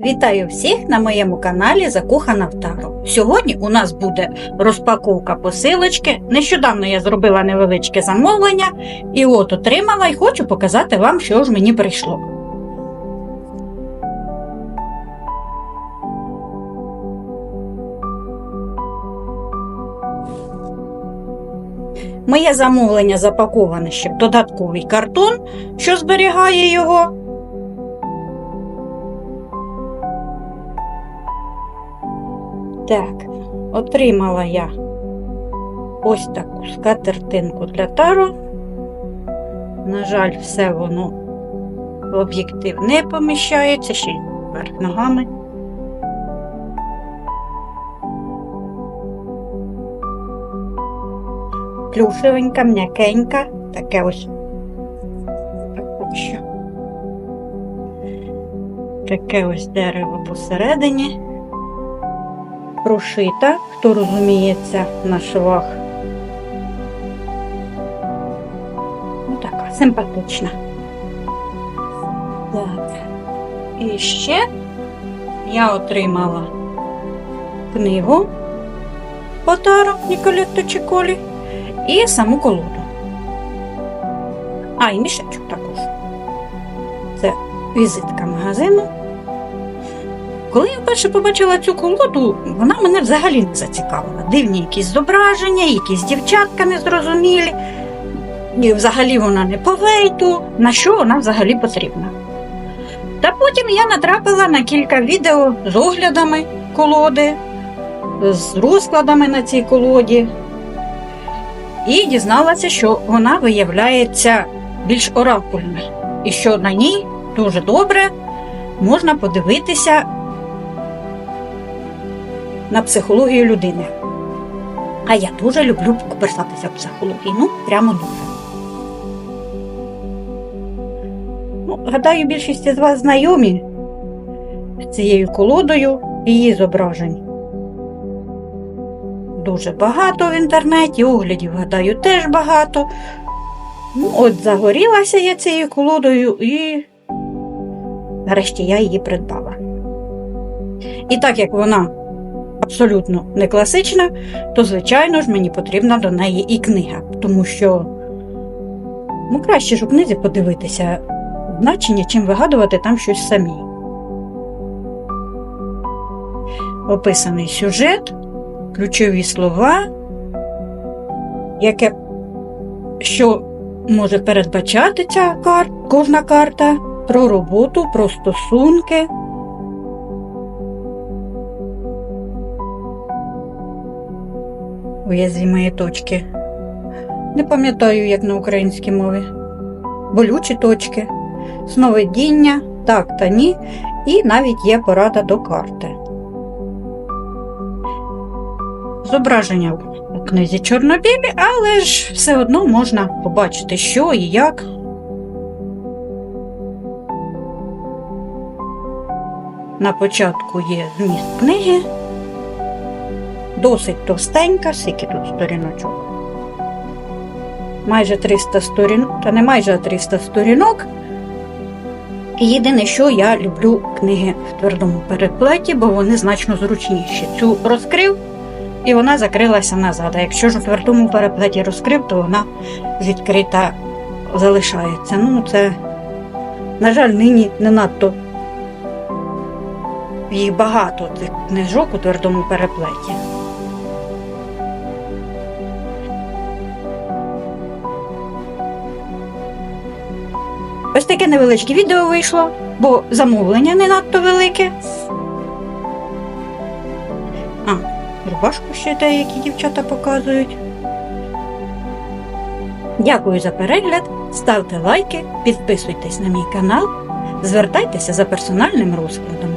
Вітаю всіх на моєму каналі Закохана в Тару. Сьогодні у нас буде розпаковка посилочки. Нещодавно я зробила невеличке замовлення і от отримала і хочу показати вам, що ж мені прийшло. Моє замовлення запаковане ще в додатковий картон, що зберігає його. Так, отримала я ось таку скатертинку для тару. На жаль, все воно в об'єктив не поміщається, ще й вверх ногами. Плюшевенька, м'якенька, таке ось. Таке ось дерево посередині прошита, хто розуміється на швах. Ну, така симпатична. Так. І ще я отримала книгу Отаро Ніколетто Чіколі і саму колоду. А, і мішечок також. Це візитка магазину. Коли я вперше побачила цю колоду, вона мене взагалі не зацікавила. Дивні якісь зображення, якісь дівчатка незрозумілі. І взагалі вона не по вейту, на що вона взагалі потрібна. Та потім я натрапила на кілька відео з оглядами колоди, з розкладами на цій колоді. І дізналася, що вона виявляється більш оракульна. І що на ній дуже добре можна подивитися на психологію людини. А я дуже люблю копирсатися в психології. Ну, прямо дуже. Ну, гадаю, більшість із вас знайомі з цією колодою і її зображень. Дуже багато в інтернеті, оглядів, гадаю, теж багато. Ну, от загорілася я цією колодою і нарешті я її придбала. І так як вона абсолютно не класична, то, звичайно ж, мені потрібна до неї і книга, тому що ну, краще ж у книзі подивитися значення, чим вигадувати там щось самі. Описаний сюжет, ключові слова, яке що може передбачати ця кар... кожна карта про роботу, про стосунки. Уязвимої точки. Не пам'ятаю, як на українській мові. Болючі точки, сновидіння, так та ні, і навіть є порада до карти. Зображення у книзі чорнобілі, але ж все одно можна побачити, що і як. На початку є зміст книги досить товстенька, скільки тут сторіночок. Майже 300 сторінок, та не майже а 300 сторінок. Єдине, що я люблю книги в твердому переплеті, бо вони значно зручніші. Цю розкрив і вона закрилася назад. А якщо ж у твердому переплеті розкрив, то вона відкрита залишається. Ну, це, на жаль, нині не надто їх багато цих книжок у твердому переплеті. Ось таке невеличке відео вийшло, бо замовлення не надто велике. А, рубашку ще деякі дівчата показують. Дякую за перегляд, ставте лайки, підписуйтесь на мій канал, звертайтеся за персональним розкладом.